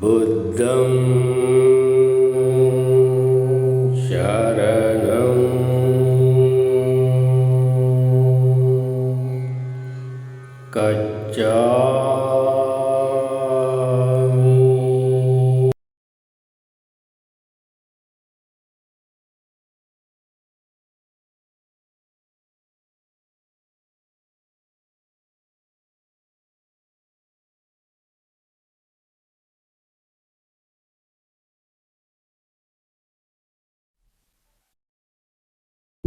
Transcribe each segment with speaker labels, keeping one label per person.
Speaker 1: बुद्धं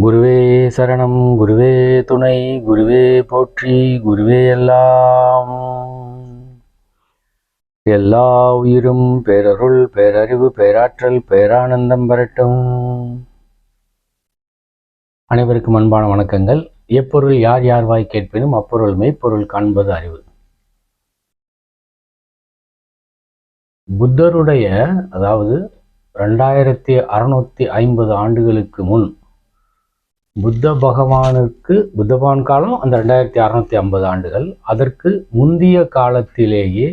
Speaker 2: குருவே சரணம் குருவே துணை குருவே போற்றி குருவே எல்லாம். எல்லா உயிரும் பேரருள் பேரறிவு பேராற்றல் பேரானந்தம் பெறட்டும். அனைவருக்கும் அன்பான வணக்கங்கள். எப்பொருள் யார் யார் வாய் கேட்பினும் அப்பொருள் மெய்ப்பொருள் காண்பது அறிவு. புத்தருடைய அதாவது ரெண்டாயிரத்தி அறுநூத்தி ஐம்பது ஆண்டுகளுக்கு முன் புத்த பகவானுக்கு புத்தபகவான் காலம் அந்த ரெண்டாயிரத்தி அறநூத்தி ஐம்பது ஆண்டுகள். அதற்கு முந்திய காலத்திலேயே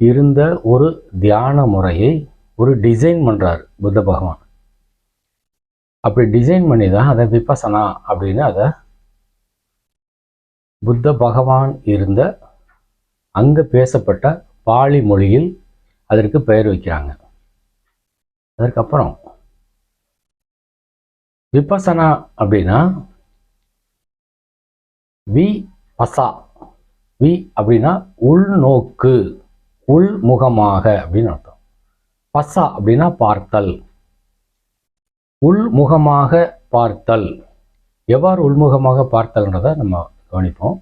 Speaker 2: இருந்த ஒரு தியான முறையை ஒரு டிசைன் பண்ணுறார் புத்த பகவான். அப்படி டிசைன் பண்ணி தான் அதை விபசனா அப்படின்னு அதை புத்த பகவான் இருந்த அங்கே பேசப்பட்ட பாலி மொழியில் அதற்கு பெயர் வைக்கிறாங்க. அதற்கப்புறம் விபசனா அப்படின்னா வி பசா. வி அப்படின்னா உள்நோக்கு உள்முகமாக அப்படின்னு அர்த்தம். பசா அப்படின்னா பார்த்தல். உள்முகமாக பார்த்தல். எவ்வாறு உள்முகமாக பார்த்தல்ன்றதை நம்ம கவனிப்போம்.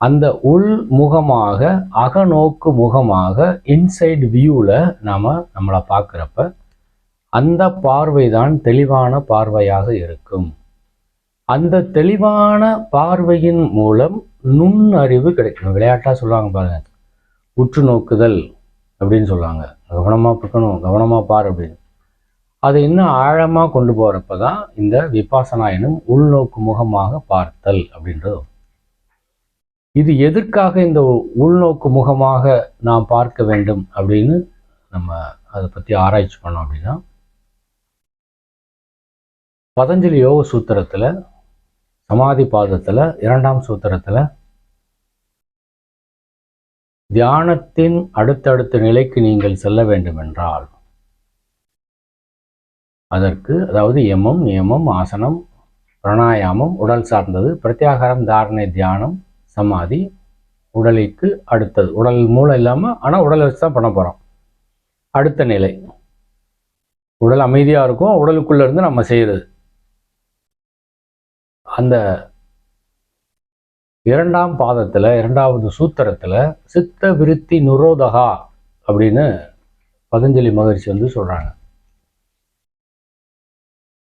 Speaker 2: அந்த உள்முகமாக அகநோக்கு முகமாக இன்சைட் வியூவில் நாம் நம்மளை பார்க்குறப்ப அந்த பார்வை தான் தெளிவான பார்வையாக இருக்கும். அந்த தெளிவான பார்வையின் மூலம் நுண்ணறிவு கிடைக்கும். விளையாட்டாக சொல்லுவாங்க பாருங்க உற்று நோக்குதல் அப்படின்னு சொல்லுவாங்க. கவனமாக பார்க்கணும் கவனமாக பார் அப்படின்னு. அதை இன்னும் ஆழமாக கொண்டு போகிறப்ப தான் இந்த விபாசனா எனும் உள்நோக்கு முகமாக பார்த்தல் அப்படின்றது இது எதற்காக இந்த உள்நோக்கு முகமாக நாம் பார்க்க வேண்டும் அப்படின்னு நம்ம அதை பற்றி ஆராய்ச்சி பண்ணோம் அப்படின்னா பதஞ்சலி யோக சூத்திரத்தில் சமாதி பாதத்தில் இரண்டாம் சூத்திரத்தில் தியானத்தின் அடுத்தடுத்த நிலைக்கு நீங்கள் செல்ல வேண்டும் என்றால் அதற்கு அதாவது யமம் நியமம் ஆசனம் பிராணாயாமம் உடல் சார்ந்தது பிரத்யாகாரம் தாரணை தியானம் சமாதி உடலுக்கு அடுத்தது. உடல் மூளை இல்லாமல் ஆனால் உடலை வச்சு தான் பண்ண போகிறோம் அடுத்த நிலை. உடல் அமைதியாக இருக்கும் உடலுக்குள்ள இருந்து நம்ம செய்கிறது அந்த இரண்டாம் பாதத்தில் இரண்டாவது சூத்திரத்தில் சித்த விருத்தி நுரோதகா அப்படின்னு பதஞ்சலி மகரிஷி வந்து சொல்கிறாங்க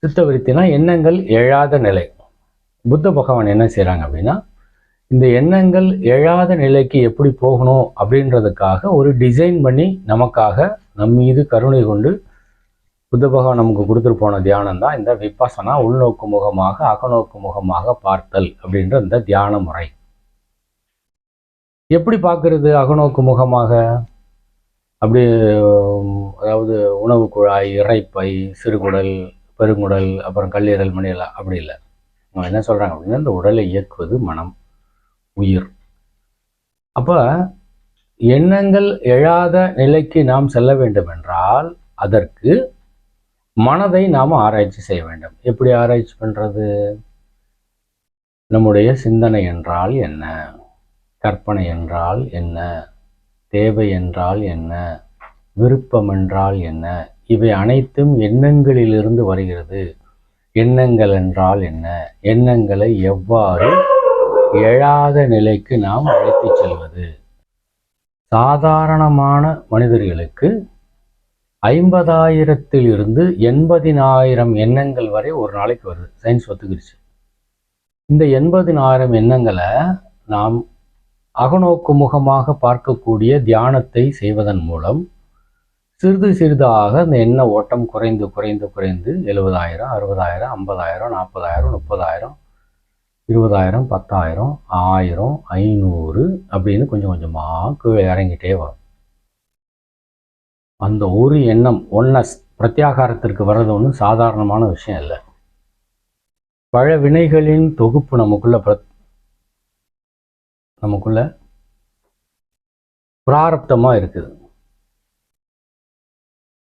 Speaker 2: சித்த விருத்தினா எண்ணங்கள் எழாத நிலை. புத்த பகவான் என்ன செய்கிறாங்க அப்படின்னா இந்த எண்ணங்கள் எழாத நிலைக்கு எப்படி போகணும் அப்படின்றதுக்காக ஒரு டிசைன் பண்ணி நமக்காக நம் மீது கருணை கொண்டு புத்த பகவான் நமக்கு கொடுத்துட்டு போன தியானம் தான் இந்த விபாசனா உள்நோக்கு முகமாக அகநோக்கு முகமாக பார்த்தல் அப்படின்ற இந்த தியான முறை. எப்படி பார்க்கறது அகநோக்கு முகமாக? அப்படி அதாவது உணவு குழாய் இறைப்பை சிறுகுடல் பெருங்குடல் அப்புறம் கல்லீரல் மணியெல்லாம் அப்படி இல்லை. அவங்க என்ன சொல்கிறாங்க அப்படின்னா இந்த உடலை இயக்குவது மனம் உயிர். அப்போ எண்ணங்கள் எழாத நிலைக்கு நாம் செல்ல வேண்டும் என்றால் அதற்கு மனதை நாம் ஆராய்ச்சி செய்ய வேண்டும். எப்படி ஆராய்ச்சி பண்ணுறது நம்முடைய சிந்தனை என்றால் என்ன? கற்பனை என்றால் என்ன? தேவை என்றால் என்ன? விருப்பம் என்றால் என்ன? இவை அனைத்தும் எண்ணங்களிலிருந்து வருகிறது. எண்ணங்கள் என்றால் என்ன? எண்ணங்களை எவ்வாறு எழாத நிலைக்கு நாம் அழைத்துச் செல்வது? சாதாரணமான மனிதர்களுக்கு ஐம்பதாயிரத்தில் இருந்து எண்பதினாயிரம் எண்ணங்கள் வரை ஒரு நாளைக்கு வருது. சயின்ஸ் ஒத்துக்கிடுச்சு இந்த எண்பதினாயிரம் எண்ணங்களை நாம் அகநோக்கு முகமாக பார்க்கக்கூடிய தியானத்தை செய்வதன் மூலம் சிறிது சிறிதாக அந்த எண்ண ஓட்டம் குறைந்து குறைந்து குறைந்து எழுபதாயிரம் அறுபதாயிரம் ஐம்பதாயிரம் நாற்பதாயிரம் முப்பதாயிரம் இருபதாயிரம் பத்தாயிரம் ஆயிரம் ஐநூறு அப்படின்னு கொஞ்சம் கொஞ்சமாக இறங்கிட்டே வரும். அந்த ஒரு எண்ணம் ஒன்னஸ் பிரத்யாகாரத்திற்கு வர்றது ஒன்றும் சாதாரணமான விஷயம் இல்லை. பல வினைகளின் தொகுப்பு நமக்குள்ள பிர- நமக்குள்ள பிராரப்தமா இருக்குது.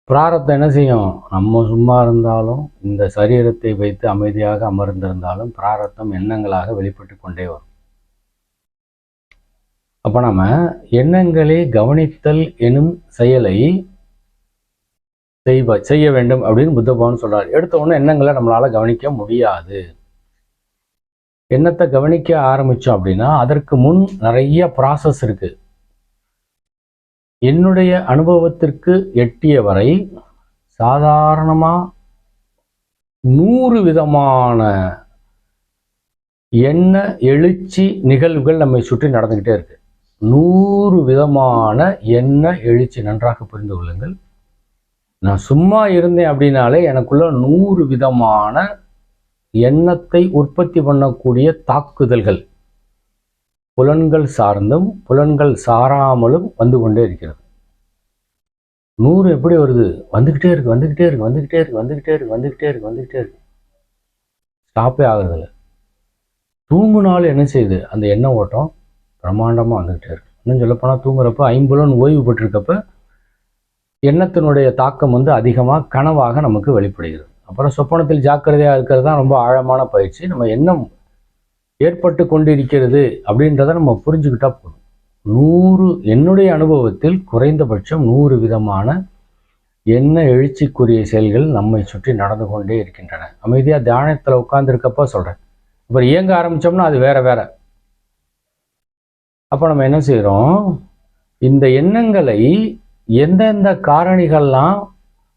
Speaker 2: பிராரப்தம் என்ன செய்யும்? நம்ம சும்மா இருந்தாலும் இந்த சரீரத்தை வைத்து அமைதியாக அமர்ந்திருந்தாலும் பிராரப்தம் எண்ணங்களாக வெளிப்பட்டு கொண்டே வரும். அப்போ நம்ம எண்ணங்களை கவனித்தல் எனும் செயலை செய்வ செய்ய வேண்டும் அப்படின்னு புத்த பகவான் சொல்றாரு. எடுத்த உடனே எண்ணங்களை நம்மளால கவனிக்க முடியாது. எண்ணத்தை கவனிக்க ஆரம்பிச்சோம் அப்படின்னா அதற்கு முன் நிறைய ப்ராசஸ் இருக்கு. என்னுடைய அனுபவத்திற்கு எட்டிய வரை சாதாரணமா நூறு விதமான எண்ண எழுச்சி நிகழ்வுகள் நம்மை சுற்றி நடந்துகிட்டே இருக்கு. நூறு விதமான எண்ண எழுச்சி நன்றாக புரிந்து கொள்ளுங்கள். நான் சும்மா இருந்தேன் அப்படின்னாலே எனக்குள்ள நூறு விதமான எண்ணத்தை உற்பத்தி பண்ணக்கூடிய தாக்குதல்கள். புலன்கள் சார்ந்தும் புலன்கள் சாராமலும் வந்து கொண்டே இருக்கிறது. நூறு எப்படி வருது? வந்துக்கிட்டே இருக்கு வந்துக்கிட்டே இருக்கு வந்துக்கிட்டே இருக்கு வந்துக்கிட்டே இருக்கு வந்துக்கிட்டே இருக்கு வந்துக்கிட்டே இருக்கு. ஸ்டாப்பே ஆகுறதில்ல. தூங்குனாலும் என்ன செய்யுது? அந்த எண்ண ஓட்டம் பிரம்மாண்டமாக வந்துக்கிட்டே இருக்கு. இன்னும் சொல்லப்போனால் தூங்குறப்ப ஐம்புலன் ஓய்வு பெற்றிருக்கப்ப எண்ணத்தினுடைய தாக்கம் வந்து அதிகமாக கனவாக நமக்கு வெளிப்படுகிறது. அப்புறம் சொப்பனத்தில் ஜாக்கிரதையாக இருக்கிறது தான் ரொம்ப ஆழமான பயிற்சி. நம்ம எண்ணம் ஏற்பட்டு கொண்டிருக்கிறது அப்படின்றத நம்ம புரிஞ்சுக்கிட்டா போதும். நூறு என்னுடைய அனுபவத்தில் குறைந்தபட்சம் நூறு விதமான எண்ண எழுச்சிக்குரிய செயல்கள் நம்மை சுற்றி நடந்து கொண்டே இருக்கின்றன. அமைதியாக தியானத்தில் உட்காந்துருக்கப்போ சொல்கிறேன் அப்புறம் இயங்க ஆரம்பித்தோம்னா அது வேற வேற. அப்போ நம்ம என்ன செய்கிறோம் இந்த எண்ணங்களை எந்தெந்த காரணிகள்லாம்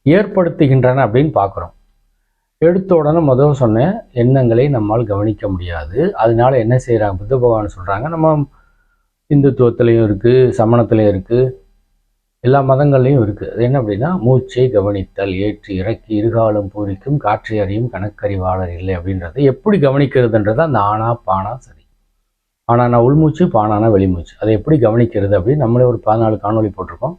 Speaker 2: ஏற்படுத்துகின்றன அப்படின்னு பார்க்குறோம். எடுத்த உடனே முதல் சொன்னேன் எண்ணங்களை நம்மால் கவனிக்க முடியாது. அதனால என்ன செய்கிறாங்க புத்த பகவான் சொல்கிறாங்க நம்ம இந்துத்துவத்திலையும் இருக்குது சமணத்திலையும் இருக்குது எல்லா மதங்கள்லையும் இருக்குது அது என்ன அப்படின்னா மூச்சை கவனித்தல் ஏற்றி இறக்கி இருகாலும் பூரிக்கும் காற்றை அறியும் கணக்கறிவாளர் இல்லை அப்படின்றது எப்படி கவனிக்கிறதுன்றது அந்த ஆனா பானா சரி. ஆனானா உள்மூச்சு பானானா வெளிமூச்சு. அதை எப்படி கவனிக்கிறது அப்படின்னு நம்மளே ஒரு பதினாலு காணொளி போட்டிருக்கோம்.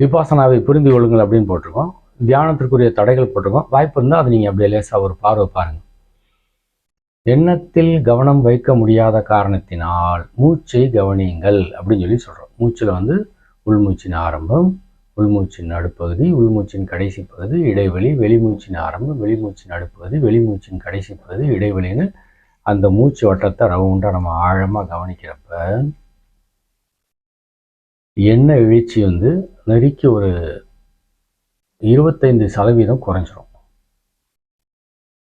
Speaker 2: விபாசனாவை புரிந்து கொள்ளுங்கள் அப்படின்னு போட்டிருக்கோம். தியானத்திற்குரிய தடைகள் போட்டிருக்கோம். வாய்ப்பு இருந்தால் அது நீங்கள் அப்படியே லேசாக ஒரு பார்வை பாருங்கள் எண்ணத்தில் கவனம் வைக்க முடியாத காரணத்தினால் மூச்சை கவனியுங்கள் அப்படின்னு சொல்லி சொல்கிறோம் மூச்சில் வந்து உள்மூச்சின் ஆரம்பம் உள்மூச்சின் நடுப்பகுதி உள்மூச்சின் கடைசி பகுதி இடைவெளி வெளிமூச்சின் ஆரம்பம் வெளிமூச்சின் நடுப்பகுதி வெளிமூச்சின் கடைசி பகுதி இடைவெளின்னு அந்த மூச்சு வட்டத்தை ரவுண்டாக நம்ம ஆழமாக கவனிக்கிறப்ப எண்ணெய் எழுச்சி வந்து நெருக்கி ஒரு இருபத்தைந்து சதவீதம் குறைஞ்சிரும்.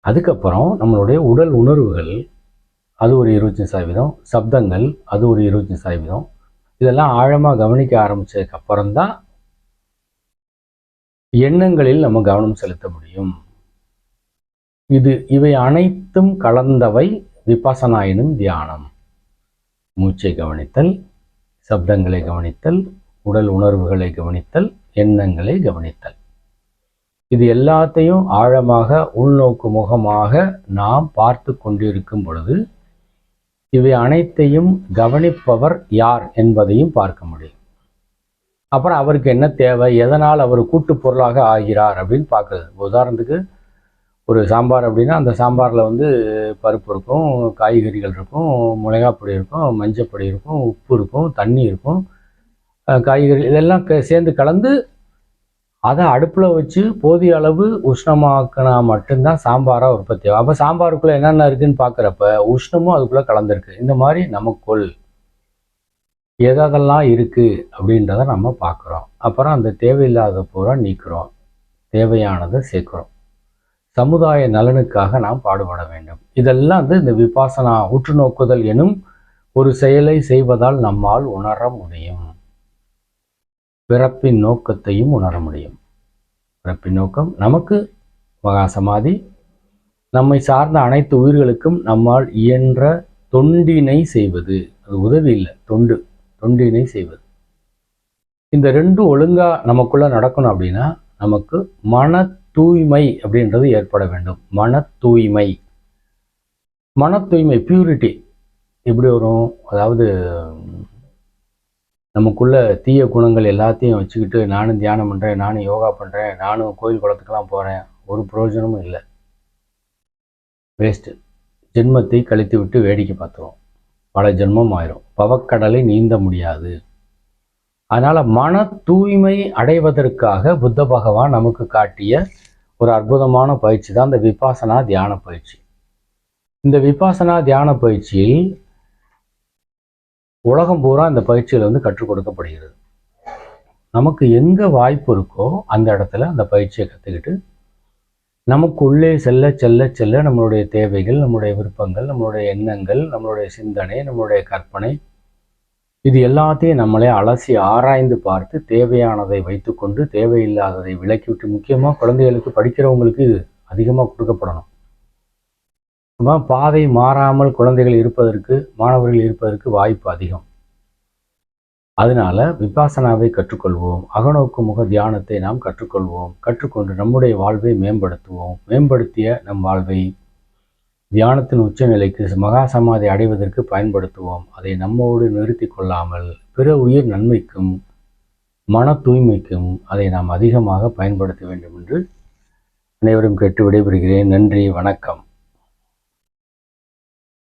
Speaker 2: அதுக்கப்புறம் நம்மளுடைய உடல் உணர்வுகள் அது ஒரு இருபத்தஞ்சு சதவீதம். சப்தங்கள் அது ஒரு இருபத்தஞ்சு சதவீதம். இதெல்லாம் ஆழமாக கவனிக்க ஆரம்பிச்சதுக்கு அப்புறம்தான் எண்ணங்களில் நம்ம கவனம் செலுத்த முடியும். இது இவை அனைத்தும் கலந்தவை விபாசனா எனும் தியானம். மூச்சை கவனித்தல் சப்தங்களை கவனித்தல் உடல் உணர்வுகளை கவனித்தல் எண்ணங்களை கவனித்தல். இது எல்லாத்தையும் ஆழமாக உள்நோக்கு முகமாக நாம் பார்த்து கொண்டிருக்கும் பொழுது இவை அனைத்தையும் கவனிப்பவர் யார் என்பதையும் பார்க்க முடியும். அப்புறம் அவருக்கு என்ன தேவை? எதனால் அவர் கூட்டு பொருளாக ஆகிறார் அப்படின்னு பார்க்குறது. உதாரணத்துக்கு ஒரு சாம்பார் அப்படின்னா அந்த சாம்பாரில் வந்து பருப்பு இருக்கும் காய்கறிகள் இருக்கும் மிளகாப்பொடி இருக்கும் மஞ்சப்பொடி இருக்கும் உப்பு இருக்கும் தண்ணி இருக்கும். காய்கறி இதெல்லாம் க- சேர்ந்து கலந்து அதை அடுப்பில் வச்சு போதிய அளவு உஷ்ணமாக்கினா மட்டும்தான் சாம்பாராக உற்பத்தி ஆகும். அப்போ சாம்பாருக்குள்ளே என்னென்ன இருக்குன்னு பார்க்குறப்ப உஷ்ணமும் அதுக்குள்ளே கலந்துருக்கு. இந்த மாதிரி நமக்குள் எதெல்லாம் இருக்குது அப்படின்றத நம்ம பார்க்குறோம் அப்புறம் அந்த தேவையில்லாத பூரா நீக்கிறோம். தேவையானதை சேர்க்குறோம். சமுதாய நலனுக்காக நாம் பாடுபட வேண்டும். இதெல்லாம் வந்து இந்த விபாசனா உற்று நோக்குதல் எனும் ஒரு செயலை செய்வதால் நம்மால் உணர முடியும். பிறப்பின் நோக்கத்தையும் உணர முடியும். பிறப்பின் நோக்கம் நமக்கு மகாசமாதி நம்மை சார்ந்த அனைத்து உயிர்களுக்கும் நம்மால் இயன்ற தொண்டினை செய்வது. அது உதவி இல்லை தொண்டு தொண்டினை செய்வது. இந்த ரெண்டும் ஒழுங்கா நமக்குள்ள நடக்கணும் அப்படின்னா நமக்கு மன தூய்மை அப்படின்றது ஏற்பட வேண்டும். மன தூய்மை மன தூய்மை பியூரிட்டி எப்படி வரும்? அதாவது நமக்குள்ள தீய குணங்கள் எல்லாத்தையும் வச்சுக்கிட்டு நானும் தியானம் பண்ணுறேன் நானும் யோகா பண்ணுறேன் நானும் கோயில் குளத்துக்கெல்லாம் போகிறேன் ஒரு பிரயோஜனமும் இல்லை. வேஸ்ட்டு ஜென்மத்தை கழித்து விட்டு வேடிக்கை பார்த்துருவோம். பல ஜென்மம் ஆயிரும். பவக்கடலை நீந்த முடியாது. அதனால் மன தூய்மை அடைவதற்காக புத்த பகவான் நமக்கு காட்டிய ஒரு அற்புதமான பயிற்சி தான் இந்த விபாசனா தியான பயிற்சி. இந்த விபாசனா தியான பயிற்சியில் உலகம் பூரா இந்த பயிற்சியில் வந்து கற்றுக் கொடுக்கப்படுகிறது. நமக்கு எங்கே வாய்ப்பு இருக்கோ அந்த இடத்துல அந்த பயிற்சியை கற்றுக்கிட்டு நமக்கு உள்ளே செல்ல செல்ல செல்ல நம்மளுடைய தேவைகள் நம்மளுடைய விருப்பங்கள் நம்மளுடைய எண்ணங்கள் நம்மளுடைய சிந்தனை நம்மளுடைய கற்பனை இது எல்லாத்தையும் நம்மளே அலசி ஆராய்ந்து பார்த்து தேவையானதை வைத்துக்கொண்டு தேவையில்லாததை விலக்கிவிட்டு முக்கியமாக குழந்தைகளுக்கு படிக்கிறவங்களுக்கு இது அதிகமாக கொடுக்கப்படணும். சும்மா பாதை மாறாமல் குழந்தைகள் இருப்பதற்கு மாணவர்கள் இருப்பதற்கு வாய்ப்பு அதிகம். அதனால விபாசனாவை கற்றுக்கொள்வோம். அகநோக்கு முக தியானத்தை நாம் கற்றுக்கொள்வோம். கற்றுக்கொண்டு நம்முடைய வாழ்வை மேம்படுத்துவோம். மேம்படுத்திய நம் வாழ்வை தியானத்தின் உச்சநிலைக்கு மகா சமாதி அடைவதற்கு பயன்படுத்துவோம். அதை நம்மோடு நிறுத்தி கொள்ளாமல் பிற உயிர் நன்மைக்கும் மன தூய்மைக்கும் அதை நாம் அதிகமாக பயன்படுத்த வேண்டும் என்று அனைவரும் கேட்டு விடைபெறுகிறேன். நன்றி வணக்கம்.